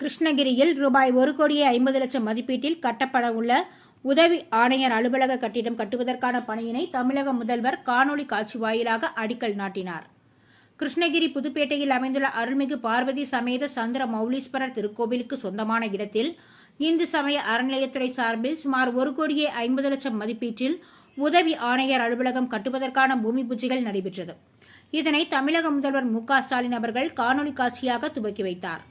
கிருஷ்ணகிரியில் ரூபாய் ஒரு கோடியே ஐம்பது லட்சம் மதிப்பீட்டில் கட்டப்பட உள்ள உதவி ஆணையர் அலுவலக கட்டிடம் கட்டுவதற்கான பணியினை தமிழக முதல்வர் காணொலி காட்சி வாயிலாக அடிக்கல் நாட்டினார். கிருஷ்ணகிரி புதுப்பேட்டையில் அமைந்துள்ள அருள்மிகு பார்வதி சமேத சந்திர மௌலீஸ்வரர் திருக்கோவிலுக்கு சொந்தமான இடத்தில் இந்து சமய அறநிலையத்துறை சார்பில் சுமார் ஒரு கோடியே ஐம்பது லட்சம் மதிப்பீட்டில் உதவி ஆணையர் அலுவலகம் கட்டுவதற்கான பூமி பூஜைகள் நடைபெற்றது. இதனை தமிழக முதல்வர் மு க ஸ்டாலின் அவர்கள் காணொலி காட்சியாக துவக்கி வைத்தார்.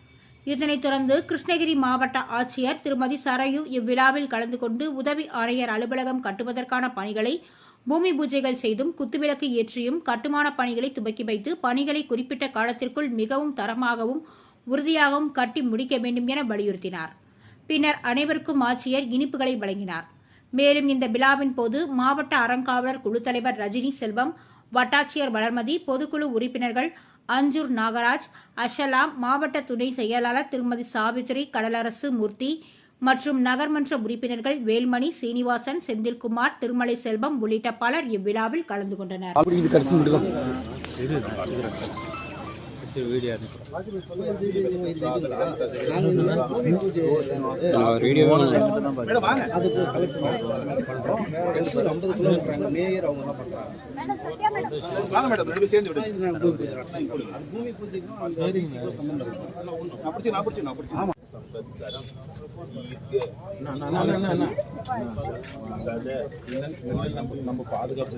இதனைத் தொடர்ந்து கிருஷ்ணகிரி மாவட்ட ஆட்சியர் திருமதி சரயு இவ்விழாவில் கலந்து கொண்டு உதவி ஆணையர் அலுவலகம் கட்டுவதற்கான பணிகளை பூமி பூஜைகள் செய்தும் குத்துவிளக்கு ஏற்றியும் கட்டுமான பணிகளை துவக்கி வைத்து பணிகளை குறிப்பிட்ட காலத்திற்குள் மிகவும் தரமாகவும் உறுதியாகவும் கட்டி முடிக்க வேண்டும் என வலியுறுத்தினார். பின்னர் அனைவருக்கும் ஆட்சியர் இனிப்புகளை வழங்கினார். மேலும் இந்த விழாவின் போது மாவட்ட அறங்காவலர் குழு தலைவர் ரஜினி செல்வம் வட்டாட்சியர் வளர்மதி பொதுக்குழு உறுப்பினர்கள் அஞ்சூர் நாகராஜ் அஷலாம் மாவட்ட துணை செயலாளர் திருமதி சாவித்ரி கடலரசு மூர்த்தி மற்றும் நகர்மன்ற உறுப்பினர்கள் வேல்மணி சீனிவாசன் செந்தில்குமார் திருமலை செல்வம் உள்ளிட்ட பலர் இவ்விழாவில் கலந்து கொண்டனர். நம்ம பாதுகாப்பு.